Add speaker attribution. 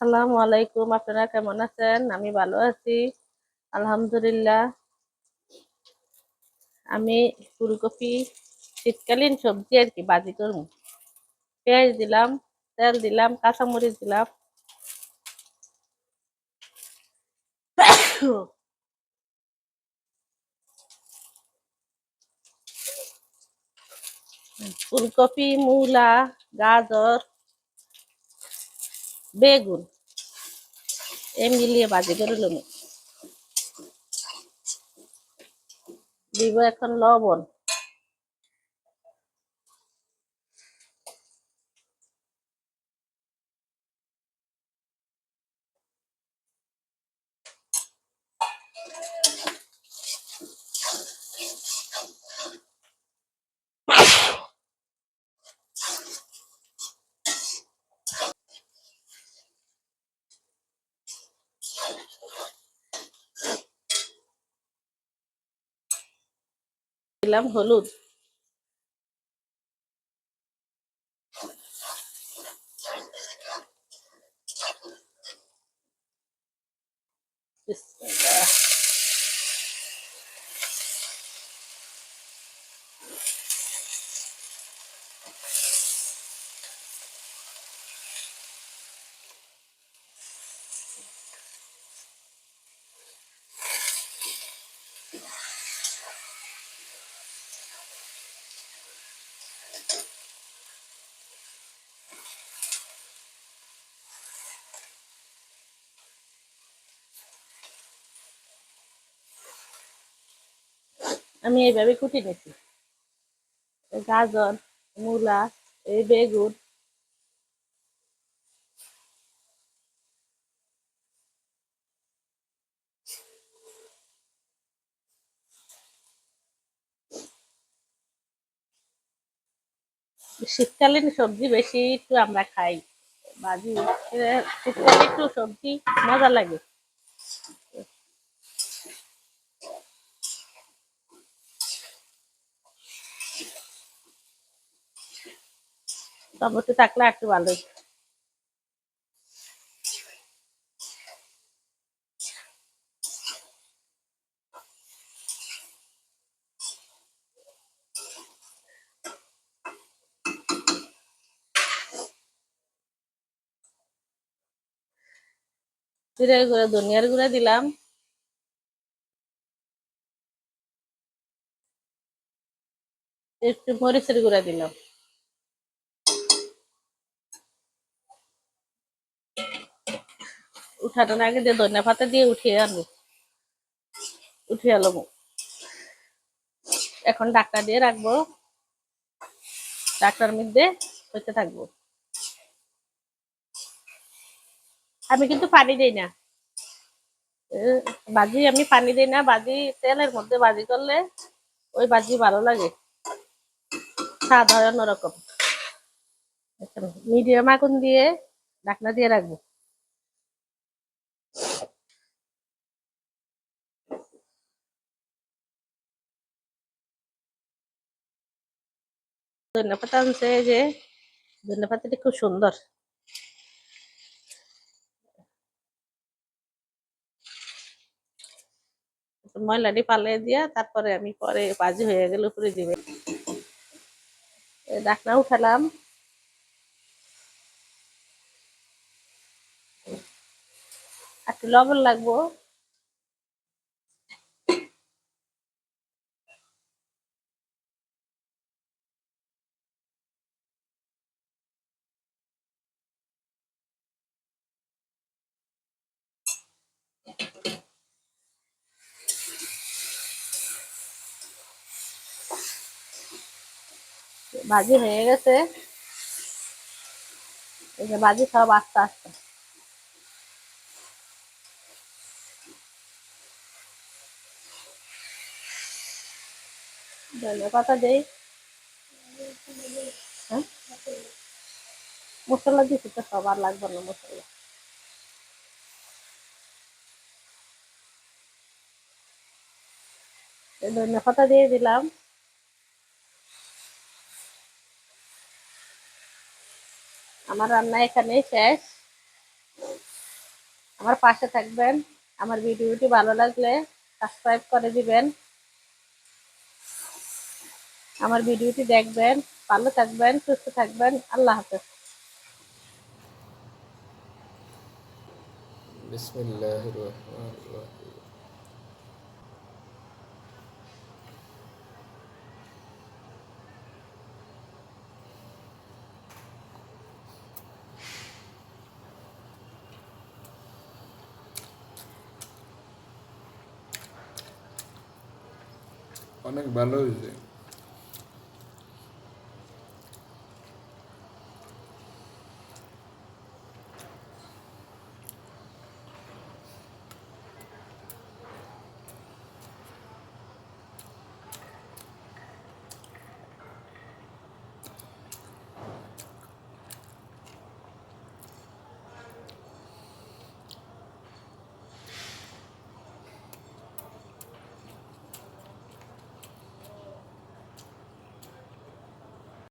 Speaker 1: আসসালামু আলাইকুম, আপনারা কেমন আছেন? আমি ভালো আছি, আলহামদুলিল্লাহ। আমি ফুলকপি, শীতকালীন সবজি আর কি, বাজি করব। পেঁয়াজ দিলাম, তেল দিলাম, কাঁচামরিচ দিলাম। ফুলকপি, মূলা, গাজর, বেগুন। এ মিলিয়ে বাজি করে লুমি দিব এখন লবণ। দিলাম হলুদ বিসমিল্লাহ। আমি এইভাবে কুটি এই গাজর, মূলা, এই বেগুন। শীতকালীন সবজি বেশি একটু আমরা খাই। বাজি শীতকালে একটু সবজি মজা লাগে। টমেটো থাকলে একটু ভালোই জিরের গুঁড়া ধনিয়ার গুঁড়া দিলাম। একটু মরিচের গুঁড়া দিলাম। উঠানোর আগে দিয়ে ধনিয়া পাতা দিয়ে উঠিয়ে আনব। উঠিয়ে আলবো এখন ডাক্তার দিয়ে রাখব। ডাক্তার মধ্যে হইতে থাকব। আমি কিন্তু পানি দিই না। বাজি আমি পানি দিই না, বাজি তেলের মধ্যে বাজি করলে ওই বাজি ভালো লাগে। হয় অন্যরকম। মিডিয়াম আগুন দিয়ে ঢাকনা দিয়ে রাখব। ধনিয়া পাতা আনছে যে ধনিয়া পাতাটি খুব সুন্দর। ময়লাটি পালিয়ে দিয়া তারপরে আমি পরে বাজি হয়ে গেলে উপরে দিবে। ডাকনা উঠালাম। একটু লবণ লাগবো। বাজি হয়ে গেছে। বাজি সব আস্তে আস্তে। ধনিয়া পাতা দেই। হ্যাঁ? মশলা দিছি তো সবার লাগবে না মশলা। এই পাতা দিয়ে দিলাম। আমার রান্না এখানেই শেষ। আমার পাশে থাকবেন, আমার ভিডিওটি ভালো লাগলে সাবস্ক্রাইব করে দিবেন। আমার ভিডিওটি দেখবেন, ভালো থাকবেন, সুস্থ থাকবেন, আল্লাহ হাফেজ।
Speaker 2: বিসমিল্লাহির রহমানির রহিম। অনেক ভালো হয়েছে।